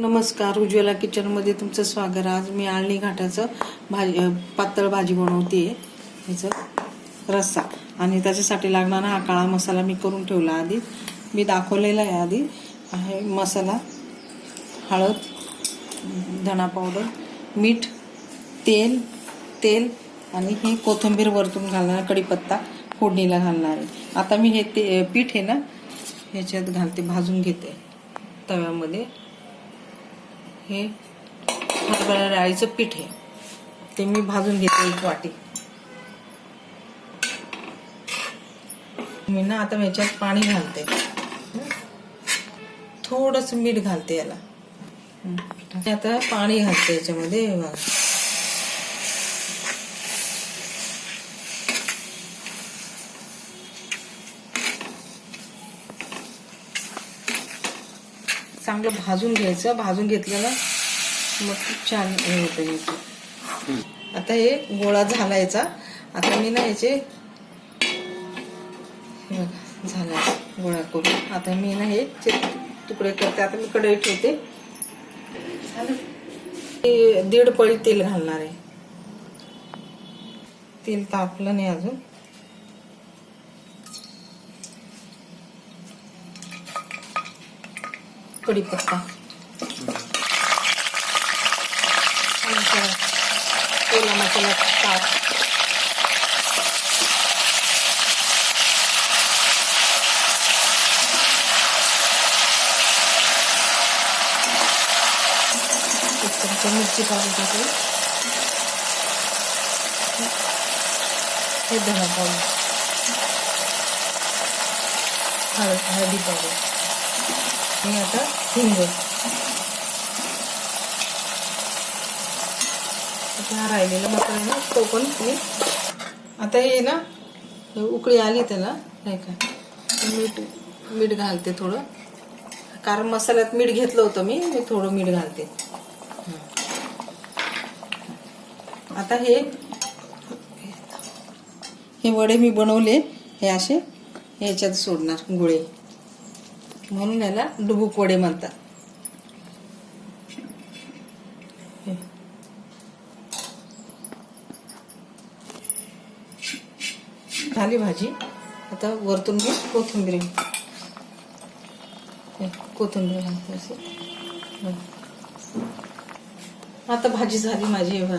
नमस्कार उज्ज्वला किचनमध्ये तुमचं स्वागत. आज मी आळणी घाटाचं भाजी पातळ भाजी बनवते ह्याचं रस्सा. आणि त्याच्यासाठी लागणारा हा काळा मसाला मी करून ठेवला आधी. मी दाखवलेला आहे आधी. आहे मसाला हळद धणा पावडर मीठ तेल तेल आणि हे कोथिंबीर वरतून घालणार कढीपत्ता फोडणीला घालणार आहे. आता मी हे ते पीठ आहे ना ह्याच्यात घालते भाजून घेते तव्यामध्ये. हे हरभरा डाळीचं पीठ आहे. ते मी भाजून घेते एक वाटी. मी ना आता ह्याच्यात पाणी घालते. थोडस मीठ घालते याला. आता पाणी घालते याच्यामध्ये. चांगलं भाजून घ्यायचं. भाजून घेतलं ना मग खूप छान हे होतं याचं. आता हे गोळा झाला याचा आता मी ना याचे हे बघा झाला गोळा करून. आता मी ना हे चे तुकडे करते आता मी कढई ठेवते. दीड पळी तेल घालणार आहे. तेल तापलं नाही अजून. कढीपत्ता आणि जरा ओला मसाला ताप एक चमचा मिरची पावडर टाकली हे धना पावडर मी आता हिंग आता हा राहिलेला मसाला ना तो पण मी आता हे ना उकळी आली त्याला नाही का? मीठ मीठ घालते थोडं. कारण मसाल्यात मीठ घेतलं होतं मी मी थोडं मीठ घालते. आता हे हे वडे मी बनवले हे असे याच्यात सोडणार गुळे. म्हणून याला डुबुक वडे म्हणतात झाली भाजी. आता वरतून मी कोथिंबीर. कोथिंबीर आता भाजी झाली माझी हे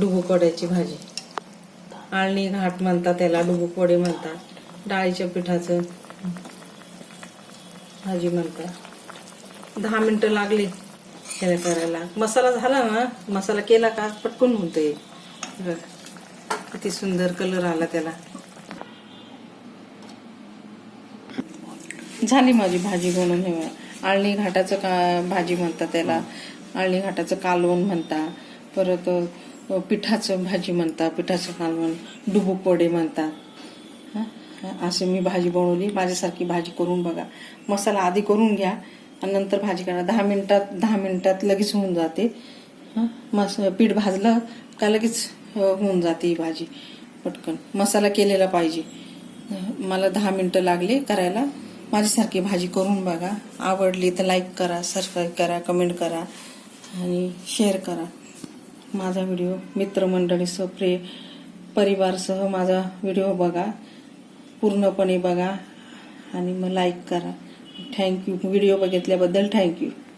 डुबुक वड्याची भाजी. आळणी घाट म्हणतात त्याला डुबुक वडे म्हणतात. डाळीच्या पिठाचं. भाजी म्हणतात दहा मिनटं लागली. त्याला करायला. मसाला झाला ना मसाला केला का? पटकन होतं बघ. किती सुंदर कलर आला त्याला. झाली माझी भाजी बनवून हे आळणी घाटाचं का भाजी म्हणतात त्याला. आळणी घाटाचं कालवण म्हणतात परत पिठाचं भाजी म्हणतात पिठाचं कालवण. डुबुक वडे म्हणतात असे मी भाजी बनवली. माझ्यासारखी भाजी करून बघा. मसाला आधी करून घ्या आणि नंतर भाजी करा. दहा मिनिटात दहा मिनिटात लगेच होऊन जाते. मस पीठ भाजलं का लगेच होऊन जाते ही भाजी. पटकन. मसाला केलेला पाहिजे. मला दहा मिनटं लागले करायला. माझ्यासारखी भाजी करून बघा. आवडली तर लाईक करा सबस्क्राईब करा कमेंट करा आणि शेअर करा. माझा व्हिडिओ मित्रमंडळीसह प्रे परिवारसह माझा व्हिडिओ बघा. पूर्णपणे बघा आणि मग लाईक करा. Thank you video बघितल्याबद्दल thank you